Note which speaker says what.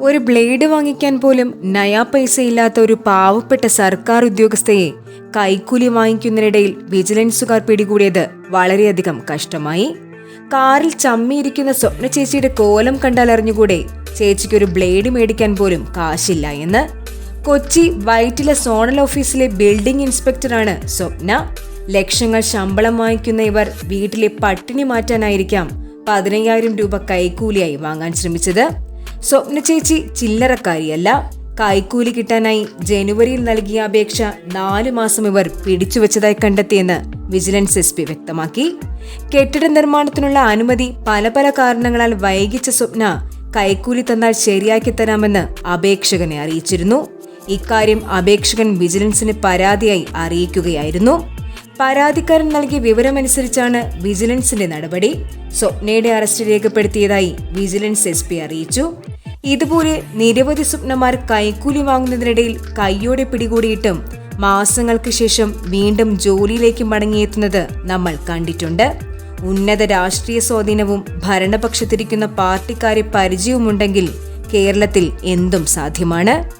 Speaker 1: ഒരു ബ്ലേഡ് വാങ്ങിക്കാൻ പോലും നയാ പൈസയില്ലാത്ത ഒരു പാവപ്പെട്ട സർക്കാർ ഉദ്യോഗസ്ഥയെ കൈക്കൂലി വാങ്ങിക്കുന്നതിനിടയിൽ വിജിലൻസുകാർ പിടികൂടിയത് വളരെയധികം കഷ്ടമായി. കാറിൽ ചമ്മിയിരിക്കുന്ന സ്വപ്ന ചേച്ചിയുടെ കോലം കണ്ടാൽ അറിഞ്ഞുകൂടെ ചേച്ചിക്ക് ഒരു ബ്ലേഡ് മേടിക്കാൻ പോലും കാശില്ല എന്ന്. കൊച്ചി വൈറ്റില സോണൽ ഓഫീസിലെ ബിൽഡിംഗ് ഇൻസ്പെക്ടറാണ് സ്വപ്ന. ലക്ഷങ്ങൾ ശമ്പളം വാങ്ങിക്കുന്ന ഇവർ വീട്ടിലെ പട്ടിണി മാറ്റാനായിരിക്കാം പതിനയ്യായിരം രൂപ കൈക്കൂലിയായി വാങ്ങാൻ ശ്രമിച്ചത്. സ്വപ്ന ചേച്ചി ചില്ലറക്കാരിയല്ല. കൈക്കൂലി കിട്ടാനായി ജനുവരിയിൽ നൽകിയ അപേക്ഷ നാലു മാസം ഇവർ പിടിച്ചുവെച്ചതായി കണ്ടെത്തിയെന്ന് വിജിലൻസ് എസ് പി വ്യക്തമാക്കി. കെട്ടിട നിർമ്മാണത്തിനുള്ള അനുമതി പല പല കാരണങ്ങളാൽ വൈകിച്ച സ്വപ്ന കൈക്കൂലി തന്നാൽ ശരിയാക്കി തരാമെന്ന് അപേക്ഷകനെ അറിയിച്ചിരുന്നു. ഇക്കാര്യം അപേക്ഷകൻ വിജിലൻസിന് പരാതിയായി അറിയിക്കുകയായിരുന്നു. പരാതിക്കാരൻ നൽകിയ വിവരമനുസരിച്ചാണ് വിജിലൻസിന്റെ നടപടി. സ്വപ്നയുടെ അറസ്റ്റ് രേഖപ്പെടുത്തിയതായി വിജിലൻസ് എസ് പി അറിയിച്ചു. ഇതുപോലെ നിരവധി സ്വപ്നമാർ കൈക്കൂലി വാങ്ങുന്നതിനിടയിൽ കൈയോടെ പിടികൂടിയിട്ടും മാസങ്ങൾക്ക് ശേഷം വീണ്ടും ജോലിയിലേക്ക് മടങ്ങിയെത്തുന്നത് നമ്മൾ കണ്ടിട്ടുണ്ട്. ഉന്നത രാഷ്ട്രീയ സ്വാധീനവും ഭരണപക്ഷത്തിരിക്കുന്ന പാർട്ടിക്കാരെ പരിചയവുമുണ്ടെങ്കിൽ കേരളത്തിൽ എന്തും സാധ്യമാണ്.